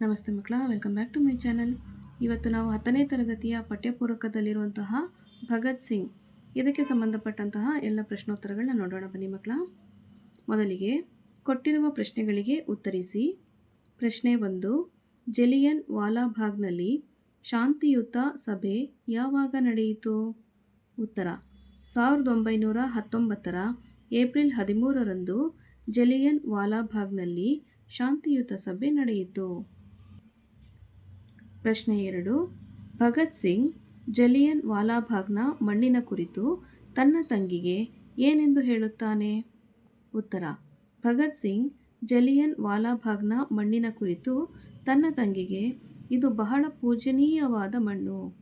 ನಮಸ್ತೆ ಮಕ್ಕಳ welcome back to my channel ಇವತ್ತು ನಾವು ಹತ್ತನೇ ತರಗತಿಯ ಪಠ್ಯಪೂರಕದಲ್ಲಿರುವಂತಹ ಭಗತ್ ಸಿಂಗ್ ಇದಕ್ಕೆ ಸಂಬಂಧಪಟ್ಟಂತಹ ಎಲ್ಲ ಪ್ರಶ್ನೋತ್ತರಗಳನ್ನ ನೋಡೋಣ ಬನ್ನಿ ಮಕ್ಕಳ. ಮೊದಲಿಗೆ, ಕೊಟ್ಟಿರುವ ಪ್ರಶ್ನೆಗಳಿಗೆ ಉತ್ತರಿಸಿ. ಪ್ರಶ್ನೆ ಒಂದು, ಜಲಿಯನ್ ವಾಲಾಭಾಗ್ನಲ್ಲಿ ಶಾಂತಿಯುತ ಸಭೆ ಯಾವಾಗ ನಡೆಯಿತು? ಉತ್ತರ, ಸಾವಿರದ ಒಂಬೈನೂರ ಹತ್ತೊಂಬತ್ತರ ಏಪ್ರಿಲ್ ಹದಿಮೂರರಂದು ಜಲಿಯನ್ ವಾಲಾಭಾಗ್ನಲ್ಲಿ ಶಾಂತಿಯುತ ಸಭೆ ನಡೆಯಿತು. ಪ್ರಶ್ನೆ ಎರಡು. ಭಗತ್ ಸಿಂಗ್, ಜಲಿಯನ್ ವಾಲಾಭಾಗ್ನ ಮಣ್ಣಿನ ಕುರಿತು ತನ್ನ ತಂಗಿಗೆ ಏನೆಂದು ಹೇಳುತ್ತಾನೆ? ಉತ್ತರ. ಭಗತ್ ಸಿಂಗ್, ಜಲಿಯನ್ ವಾಲಾಭಾಗ್ನ ಮಣ್ಣಿನ ಕುರಿತು ತನ್ನ ತಂಗಿಗೆ ಇದು ಬಹಳ ಪೂಜನೀಯವಾದ ಮಣ್ಣು.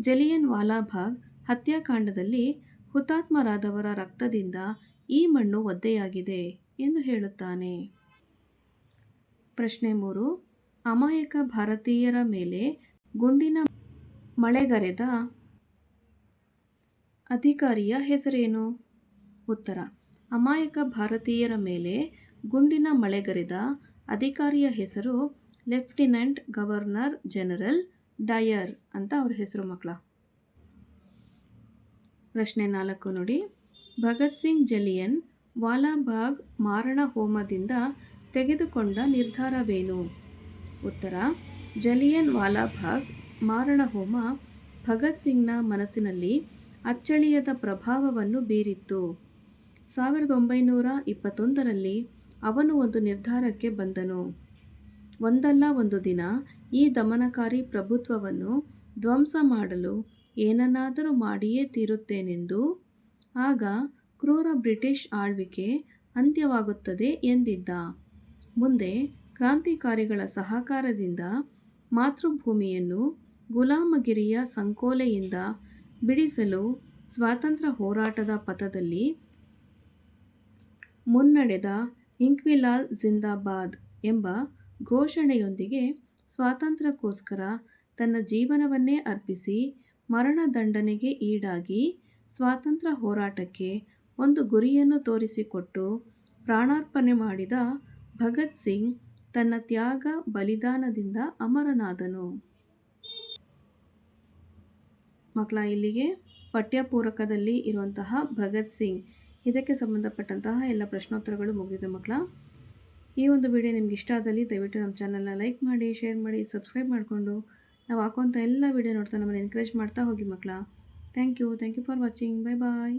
ಜಲಿಯನ್ ವಾಲಾಭಾಗ್ ಹತ್ಯಾಕಾಂಡದಲ್ಲಿ ಹುತಾತ್ಮರಾದವರ ರಕ್ತದಿಂದ ಈ ಮಣ್ಣು ಒದ್ದೆಯಾಗಿದೆ ಎಂದು ಹೇಳುತ್ತಾನೆ. ಪ್ರಶ್ನೆ ಮೂರು. ಅಮಾಯಕ ಭಾರತೀಯರ ಮೇಲೆ ಗುಂಡಿನ ಮಳೆಗರೆದ ಅಧಿಕಾರಿಯ ಹೆಸರೇನು? ಉತ್ತರ. ಅಮಾಯಕ ಭಾರತೀಯರ ಮೇಲೆ ಗುಂಡಿನ ಮಳೆಗರೆದ ಅಧಿಕಾರಿಯ ಹೆಸರು ಲೆಫ್ಟಿನೆಂಟ್ ಗವರ್ನರ್ ಜನರಲ್ ಡಯರ್ ಅಂತ ಅವ್ರ ಹೆಸರು ಮಕ್ಕಳ ಪ್ರಶ್ನೆ ನಾಲ್ಕು ನೋಡಿ. ಭಗತ್ ಸಿಂಗ್ ಜಲಿಯನ್ ವಾಲಾಬಾಗ್ ಮಾರಣ ಹೋಮದಿಂದ ತೆಗೆದುಕೊಂಡ ನಿರ್ಧಾರವೇನು? ಉತ್ತರ, ಜಲಿಯನ್ ವಾಲಾಭಾಗ್ ಮಾರಣ ಹೋಮ ಭಗತ್ ಸಿಂಗ್ನ ಮನಸ್ಸಿನಲ್ಲಿ ಅಚ್ಚಳಿಯದ ಪ್ರಭಾವವನ್ನು ಬೀರಿತ್ತು. ಸಾವಿರದ ಒಂಬೈನೂರ ಇಪ್ಪತ್ತೊಂದರಲ್ಲಿ ಅವನು ಒಂದು ನಿರ್ಧಾರಕ್ಕೆ ಬಂದನು. ಒಂದಲ್ಲ ಒಂದು ದಿನ ಈ ದಮನಕಾರಿ ಪ್ರಭುತ್ವವನ್ನು ಧ್ವಂಸ ಮಾಡಲು ಏನನ್ನಾದರೂ ಮಾಡಿಯೇ ತೀರುತ್ತೇನೆಂದು, ಆಗ ಕ್ರೂರ ಬ್ರಿಟಿಷ್ ಆಳ್ವಿಕೆ ಅಂತ್ಯವಾಗುತ್ತದೆ ಎಂದಿದ್ದ. ಮುಂದೆ ಕ್ರಾಂತಿಕಾರಿಗಳ ಸಹಕಾರದಿಂದ ಮಾತೃಭೂಮಿಯನ್ನು ಗುಲಾಮಗಿರಿಯ ಸಂಕೋಲೆಯಿಂದ ಬಿಡಿಸಲು ಸ್ವಾತಂತ್ರ್ಯ ಹೋರಾಟದ ಪಥದಲ್ಲಿ ಮುನ್ನಡೆದ ಇಂಕ್ವಿಲಾಲ್ ಜಿಂದಾಬಾದ್ ಎಂಬ ಘೋಷಣೆಯೊಂದಿಗೆ ಸ್ವಾತಂತ್ರ್ಯಕ್ಕೋಸ್ಕರ ತನ್ನ ಜೀವನವನ್ನೇ ಅರ್ಪಿಸಿ ಮರಣದಂಡನೆಗೆ ಈಡಾಗಿ ಸ್ವಾತಂತ್ರ್ಯ ಹೋರಾಟಕ್ಕೆ ಒಂದು ಗುರಿಯನ್ನು ತೋರಿಸಿಕೊಟ್ಟು ಪ್ರಾಣಾರ್ಪಣೆ ಮಾಡಿದ ಭಗತ್ ಸಿಂಗ್ ತನ್ನ ತ್ಯಾಗ ಬಲಿದಾನದಿಂದ ಅಮರನಾದನು. ಮಕ್ಕಳ, ಇಲ್ಲಿಗೆ ಪಠ್ಯಪೂರಕದಲ್ಲಿ ಇರುವಂತಹ ಭಗತ್ ಸಿಂಗ್. ಇದಕ್ಕೆ ಸಂಬಂಧಪಟ್ಟಂತಹ ಎಲ್ಲ ಪ್ರಶ್ನೋತ್ತರಗಳು ಮುಗಿದಿದೆ ಮಕ್ಕಳ. ಈ ಒಂದು ವಿಡಿಯೋ ನಿಮ್ಗೆ ಇಷ್ಟ ಆದಲ್ಲಿ ದಯವಿಟ್ಟು ನಮ್ಮ ಚಾನಲ್ನ ಲೈಕ್ ಮಾಡಿ, ಶೇರ್ ಮಾಡಿ, ಸಬ್ಸ್ಕ್ರೈಬ್ ಮಾಡಿಕೊಂಡು ನಾವು ಹಾಕುವಂಥ ಎಲ್ಲ ವಿಡಿಯೋ ನೋಡ್ತಾ ನಮ್ಮನ್ನು ಎನ್ಕರೇಜ್ ಮಾಡ್ತಾ ಹೋಗಿ ಮಕ್ಕಳ. Thank you thank you for watching bye bye